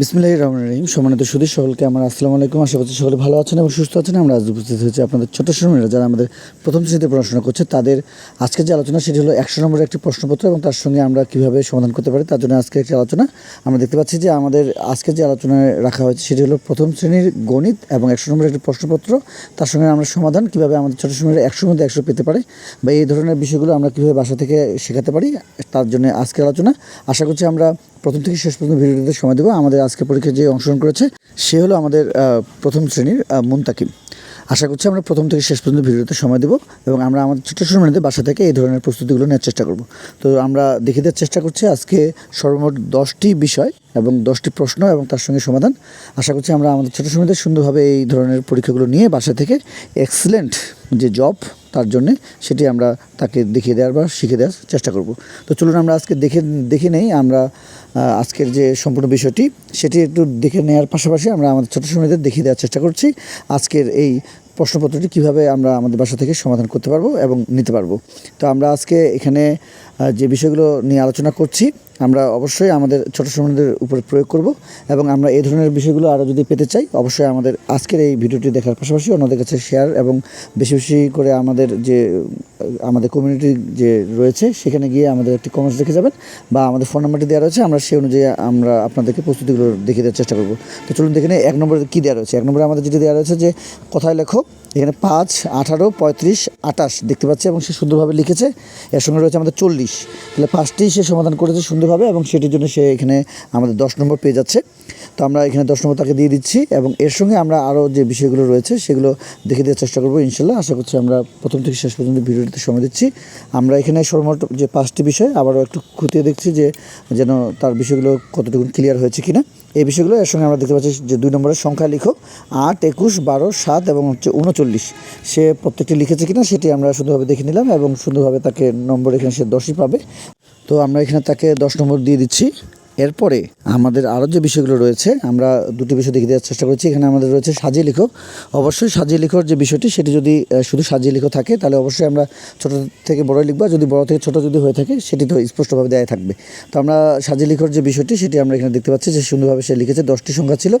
বিসমিল্লাহ রহমান রহিম। সম্মানিত সুদী সকলকে আমার আসসালামু আলাইকুম। আশা করছি সকলে ভালো আছেন এবং সুস্থ আছেন। আমরা আজ উপস্থিত হয়েছি আপনাদের ছোট শ্রমিকরা যারা আমাদের প্রথম শ্রেণীতে পড়াশোনা করছে, তাদের আজকে যে আলোচনা সেটি হলো একশো নম্বরের একটি প্রশ্নপত্র এবং তার সঙ্গে আমরা কীভাবে সমাধান করতে পারি তার জন্য আজকে একটি আলোচনা। আমরা দেখতে পাচ্ছি যে আমাদের আজকে যে আলোচনায় রাখা হয়েছে সেটি হলো প্রথম শ্রেণির গণিত এবং একশো নম্বরের একটি প্রশ্নপত্র। তার সঙ্গে আমরা সমাধান কীভাবে আমাদের ছোট শ্রেণীরা একশোর মধ্যে একশো পেতে পারে বা এই ধরনের বিষয়গুলো আমরা কীভাবে বাসা থেকে শেখাতে পারি, তার জন্য আজকের আলোচনা। আশা করছি আমরা প্রথম থেকে শেষ পর্যন্ত ভিডিওটিতে সময় দেবো। আমাদের আজকে পরীক্ষায় যে অংশগ্রহণ করেছে, সে হলো আমাদের প্রথম শ্রেণির মুনতাকিম। আশা করছি আমরা প্রথম থেকে শেষ পর্যন্ত ভিডিওতে সময় দেবো এবং আমরা আমাদের ছোটো সময়তে বাসা থেকে এই ধরনের প্রস্তুতিগুলো নেওয়ার চেষ্টা করব। তো আমরা দেখে দেওয়ার চেষ্টা করছি আজকে সর্বমোট দশটি বিষয় এবং দশটি প্রশ্ন এবং তার সঙ্গে সমাধান। আশা করছি আমরা আমাদের ছোটো সময়তে সুন্দরভাবে এই ধরনের পরীক্ষাগুলো নিয়ে বাসা থেকে এক্সেলেন্ট যে জব তার জন্যে সেটি আমরা তাকে দেখিয়ে দেওয়ার বা শিখে দেওয়ার চেষ্টা করব। তো চলুন আমরা আজকে দেখে দেখে নেই, আমরা আজকের যে সম্পূর্ণ বিষয়টি, সেটি একটু দেখে নেওয়ার পাশাপাশি আমরা আমাদের ছোটো সময়দের দেখিয়ে দেওয়ার চেষ্টা করছি, আজকের এই প্রশ্নপত্রটি কীভাবে আমরা আমাদের বাসা থেকে সমাধান করতে পারব এবং নিতে পারব। তো আমরা আজকে এখানে যে বিষয়গুলো নিয়ে আলোচনা করছি আমরা অবশ্যই আমাদের ছোটো সময়দের উপরে প্রয়োগ করব এবং আমরা এই ধরনের বিষয়গুলো আরও যদি পেতে চাই, অবশ্যই আমাদের আজকের এই ভিডিওটি দেখার পাশাপাশি অন্যদের কাছে শেয়ার এবং বেশি বেশি করে আমাদের যে, আমাদের কমিউনিটি যে রয়েছে, সেখানে গিয়ে আমাদের একটি কমেন্টস দেখে যাবেন বা আমাদের ফোন নাম্বারটি দেওয়া রয়েছে, আমরা সেই অনুযায়ী আমরা আপনাদেরকে প্রস্তুতিগুলো দেখিয়ে দেওয়ার চেষ্টা করব। তো চলুন দেখে নিই, এক নম্বরে কী দেওয়া রয়েছে? এক নম্বরে আমাদের যেটি দেওয়া রয়েছে যে, কথায় লেখো এখানে পাঁচ, আঠারো, পঁয়ত্রিশ আটাশ দেখতে পাচ্ছি এবং সে সুন্দরভাবে লিখেছে। এর সঙ্গে রয়েছে আমাদের চল্লিশ। তাহলে পাঁচটি সে সমাধান করেছে সুন্দরভাবে এবং সেটির জন্য সে এখানে আমাদের দশ নম্বর পেয়ে যাচ্ছে। তো আমরা এখানে দশ নম্বর তাকে দিয়ে দিচ্ছি এবং এর সঙ্গে আমরা আরও যে বিষয়গুলো রয়েছে সেগুলো দেখে দেওয়ার চেষ্টা করব ইনশাল্লাহ। আশা করছি আমরা প্রথম থেকে শেষ পর্যন্ত ভিডিওটিতে সময় দিচ্ছি। আমরা এখানে সর্বমোট যে পাঁচটি বিষয় আবারও একটু খতিয়ে দেখছি যে যেন তার বিষয়গুলো কতটুকু ক্লিয়ার হয়েছে কিনা। এই বিষয়গুলো এর সঙ্গে আমরা দেখতে পাচ্ছি যে দুই নম্বরের সংখ্যা লিখো আট, একুশ, বারো, সাত এবং হচ্ছে উনচল্লিশ। সে প্রত্যেকটি লিখেছে কিনা সেটি আমরা সুন্দরভাবে দেখে নিলাম এবং সুন্দরভাবে তাকে নম্বর এখানে সে দশই পাবে। তো আমরা এখানে তাকে দশ নম্বর দিয়ে দিচ্ছি। এরপরে আমাদের আরও যে বিষয়গুলো রয়েছে, আমরা দুটি বিষয় দেখে দেওয়ার চেষ্টা করছি। এখানে আমাদের রয়েছে সাজিয়ে লিখো। অবশ্যই সাজিয়ে লিখোর যে বিষয়টি, সেটি যদি শুধু সাজিয়ে লিখো থাকে, তাহলে অবশ্যই আমরা ছোটো থেকে বড় লিখব যদি বড় থেকে ছোটো যদি হয়ে থাকে, সেটি তো স্পষ্টভাবে দেওয়া থাকবে। তো আমরা সাজিয়ে লিখোর যে বিষয়টি, সেটি আমরা এখানে দেখতে পাচ্ছি যে সুন্দরভাবে সে লিখেছে, দশটি সংখ্যা ছিল।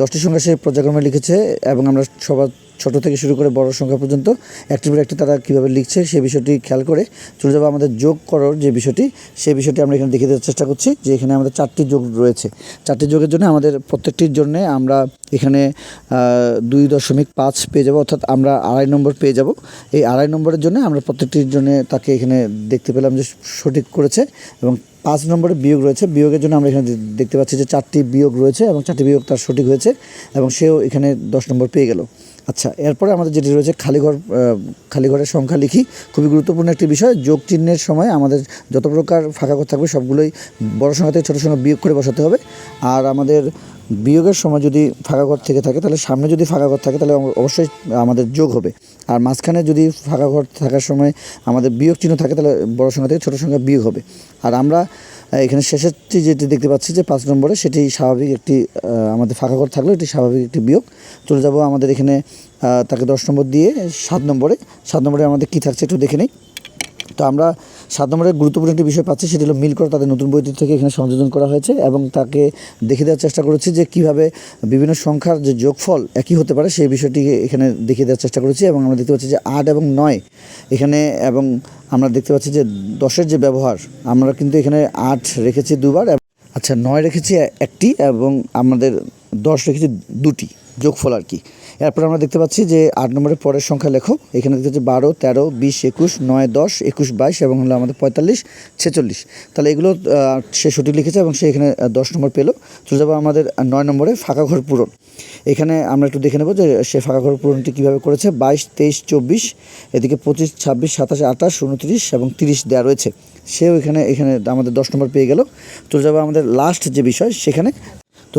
দশটি সংখ্যা সে পর্যায়ক্রমে লিখেছে, এবং আমরা সবার ছোট থেকে শুরু করে বড় সংখ্যা পর্যন্ত একটির পর একটি তারা কীভাবে লিখছে সেই বিষয়টি খেয়াল করে চলে যাব আমাদের যোগ করার যে বিষয়টি, সেই বিষয়টি আমরা এখানে দেখিয়ে দেওয়ার চেষ্টা করছি যে এখানে আমাদের চারটি যোগ রয়েছে। চারটি যোগের জন্য আমাদের প্রত্যেকটির জন্য আমরা এখানে দুই দশমিক পাঁচ পেয়ে যাব, অর্থাৎ আমরা আড়াই নম্বর পেয়ে যাব। এই আড়াই নম্বরের জন্য আমরা প্রত্যেকটির জন্য তাকে এখানে দেখতে পেলাম যে সঠিক করেছে এবং পাঁচ নম্বরে বিয়োগ রয়েছে। বিয়োগের জন্য আমরা এখানে দেখতে পাচ্ছি যে চারটি বিয়োগ রয়েছে এবং চারটি বিয়োগ তার সঠিক হয়েছে এবং সেও এখানে দশ নম্বর পেয়ে গেল। আচ্ছা এরপরে আমাদের যেটি রয়েছে খালিঘর খালিঘরের খালি ঘরের সংখ্যা লিখি। খুবই গুরুত্বপূর্ণ একটি বিষয়, যোগ চিহ্নের সময় আমাদের যত প্রকার ফাঁকা ঘর থাকবে সবগুলোই বড় সংখ্যা থেকে ছোটো সংখ্যা বিয়োগ করে বসাতে হবে। আর আমাদের বিয়োগের সময় যদি ফাঁকা ঘর থেকে থাকে, তাহলে সামনে যদি ফাঁকা ঘর থাকে, তাহলে অবশ্যই আমাদের যোগ হবে। আর মাঝখানে যদি ফাঁকা ঘর থাকার সময় আমাদের বিয়োগ চিহ্ন থাকে, তাহলে বড় সংখ্যা থেকে ছোটো সংখ্যা বিয়োগ হবে। আর আমরা এখানে শেষেরটি যেটি দেখতে পাচ্ছি যে পাঁচ নম্বরে, সেটি স্বাভাবিক একটি আমাদের ফাঁকা ঘর থাকলেও এটি স্বাভাবিক একটি বিয়োগ। চলে যাব আমাদের এখানে তাকে দশ নম্বর দিয়ে সাত নম্বরে। সাত নম্বরে আমাদের কী থাকছে একটু দেখে নিই। তো আমরা সাত নম্বরের গুরুত্বপূর্ণ একটি বিষয় পাচ্ছি, সেটি হলো মিল করা তাদের নতুন বইটি থেকে এখানে সংযোজন করা হয়েছে এবং তাকে দেখিয়ে দেওয়ার চেষ্টা করেছি যে কীভাবে বিভিন্ন সংখ্যার যে যোগফল একই হতে পারে সেই বিষয়টিকে এখানে দেখিয়ে দেওয়ার চেষ্টা করেছি এবং আমরা দেখতে পাচ্ছি যে আট এবং নয় এখানে এবং আমরা দেখতে পাচ্ছি যে দশের যে ব্যবহার, আমরা কিন্তু এখানে আট রেখেছি দুবার আচ্ছা নয় রেখেছি একটি এবং আমাদের দশ রেখেছি দুটি যোগফল আর কি। এরপর আমরা দেখতে পাচ্ছি যে আট নম্বরের পরের সংখ্যা লেখো। এখানে দেখতে পাচ্ছি বারো, তেরো, বিশ, একুশ, নয়, দশ, একুশ, বাইশ এবং হলো আমাদের পঁয়তাল্লিশ, ছেচল্লিশ। তাহলে এগুলো সে সঠিক লিখেছে এবং সে এখানে দশ নম্বর পেল। চলে যাব আমাদের নয় নম্বরে ফাঁকা ঘর পূরণ। এখানে আমরা একটু দেখে নেব যে সে ফাঁকা ঘর পূরণটি কীভাবে করেছে। বাইশ, তেইশ, চব্বিশ, এদিকে পঁচিশ, ছাব্বিশ, সাতাশ, আঠাশ, উনত্রিশ এবং তিরিশ দেওয়া রয়েছে। সেও এখানে এখানে আমাদের দশ নম্বর পেয়ে গেল। চলে যাব আমাদের লাস্ট যে বিষয়, সেখানে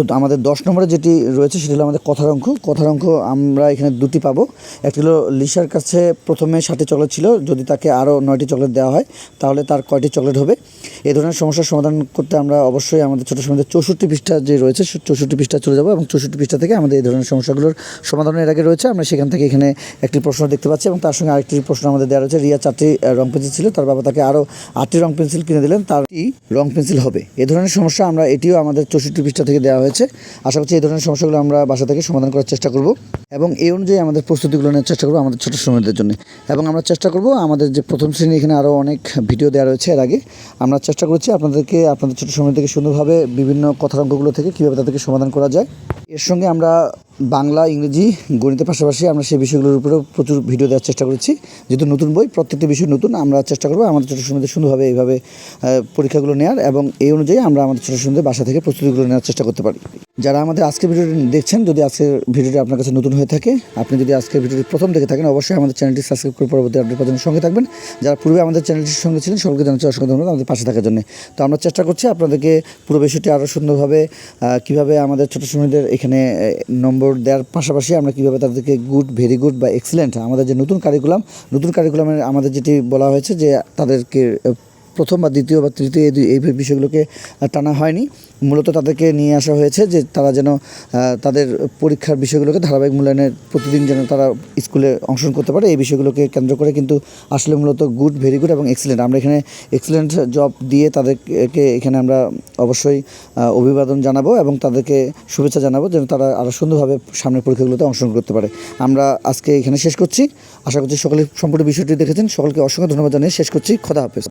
তো আমাদের দশ নম্বরে যেটি রয়েছে সেটি হলো আমাদের কথার অঙ্ক। কথার অঙ্ক আমরা এখানে দুটি পাবো। একটি হলো লিসার কাছে প্রথমে ষাটটি চকলেট ছিল, যদি তাকে আরও নয়টি চকলেট দেওয়া হয়, তাহলে তার কয়টি চকলেট হবে? এই ধরনের সমস্যার সমাধান করতে আমরা অবশ্যই আমাদের ছোটো সময় চৌষট্টি পৃষ্ঠা যে রয়েছে চৌষট্টি পৃষ্ঠা চলে যাব এবং চৌষট্টি পৃষ্ঠা থেকে আমাদের এই ধরনের সমস্যাগুলোর সমাধানের আগে রয়েছে। আমরা সেখান থেকে এখানে একটি প্রশ্ন দেখতে পাচ্ছি এবং তার সঙ্গে আরেকটি প্রশ্ন আমাদের দেওয়া রয়েছে। রিয়া চারটি রং পেন্সিল ছিল, তার বাবা তাকে আরও আটটি রং পেন্সিল কিনে দিলেন তারটি রং পেন্সিল হবে? এ ধরনের সমস্যা আমরা এটিও আমাদের চৌষট্টি পৃষ্ঠা থেকে দেওয়া হয়েছে। হয়েছে আশা করছি এই ধরনের সমস্যাগুলো আমরা বাসা থেকে সমাধান করার চেষ্টা করব এবং এই অনুযায়ী আমাদের প্রস্তুতিগুলো নেওয়ার চেষ্টা করব আমাদের ছোটো শ্রমিকদের জন্য। এবং আমরা চেষ্টা করব আমাদের যে প্রথম শ্রেণি এখানে আরও অনেক ভিডিও দেওয়া রয়েছে এর আগে, আমরা চেষ্টা করছি আপনাদেরকে আপনাদের ছোটো শ্রমিকদেরকে সুন্দরভাবে বিভিন্ন কথার অঙ্কগুলো থেকে কীভাবে তাদেরকে সমাধান করা যায়। এর সঙ্গে আমরা বাংলা ইংরেজি গণিতের পাশাপাশি আমরা সেই বিষয়গুলোর উপরেও প্রচুর ভিডিও দেওয়ার চেষ্টা করেছি। যেহেতু নতুন বই প্রত্যেকটি বিষয় নতুন আমরা চেষ্টা করব আমাদের ছোটো শ্রমিকদের সুন্দরভাবে এইভাবে পরীক্ষাগুলো নেওয়ার এবং এই অনুযায়ী আমরা আমাদের ছোটো শ্রমিকদের বাসা থেকে প্রস্তুতিগুলো নেওয়ার চেষ্টা করতে পারি। যারা আমাদের আজকের ভিডিওটি দেখছেন যদি আজকের ভিডিওটি আপনার কাছে নতুন হয়ে থাকে আপনি যদি আজকের ভিডিওটি প্রথম দেখে থাকেন অবশ্যই আমাদের চ্যানেলটি সাবস্ক্রাইব করে পরবর্তী আপডেট পাওয়ার সঙ্গে থাকবেন। যারা পূর্বে আমাদের চ্যানেলটির সঙ্গে ছিলেন সকলকে জানাচ্ছি অসংখ্য ধন্যবাদ আমাদের পাশে থাকার জন্য। তো আমরা চেষ্টা করছি আপনাদেরকে পুরো বিষয়টি আরও সুন্দরভাবে কীভাবে আমাদের ছোটো শ্রমিকদের এখানে আহ, নম্বর দেওয়ার পাশাপাশি আমরা কীভাবে তাদেরকে গুড ভেরি গুড বা এক্সিলেন্ট আমাদের যে নতুন কারিকুলাম নতুন কারিকুলামের আমাদের যেটি বলা হয়েছে যে তাদেরকে প্রথম বা দ্বিতীয় বা তৃতীয় এই বিষয়গুলোকে টানা হয়নি। মূলত তাদেরকে নিয়ে আসা হয়েছে যে তারা যেন তাদের পরীক্ষার বিষয়গুলোকে ধারাবাহিক মূল্যায়নের প্রতিদিন যেন তারা স্কুলে অংশগ্রহণ করতে পারে, এই বিষয়গুলোকে কেন্দ্র করে কিন্তু আসলে মূলত গুড, ভেরি গুড এবং এক্সিলেন্ট। আমরা এখানে এক্সিলেন্ট জব দিয়ে তাদেরকে এখানে আমরা অবশ্যই অভিবাদন জানাব এবং তাদেরকে শুভেচ্ছা জানাব যেন তারা আরও সুন্দরভাবে সামনের পরীক্ষাগুলোতে অংশগ্রহণ করতে পারে। আমরা আজকে এখানে শেষ করছি। আশা করছি সকলে সম্পূর্ণ বিষয়টি দেখেছেন। সকলকে অসংখ্য ধন্যবাদ জানিয়ে শেষ করছি। খোদা হাফেজ।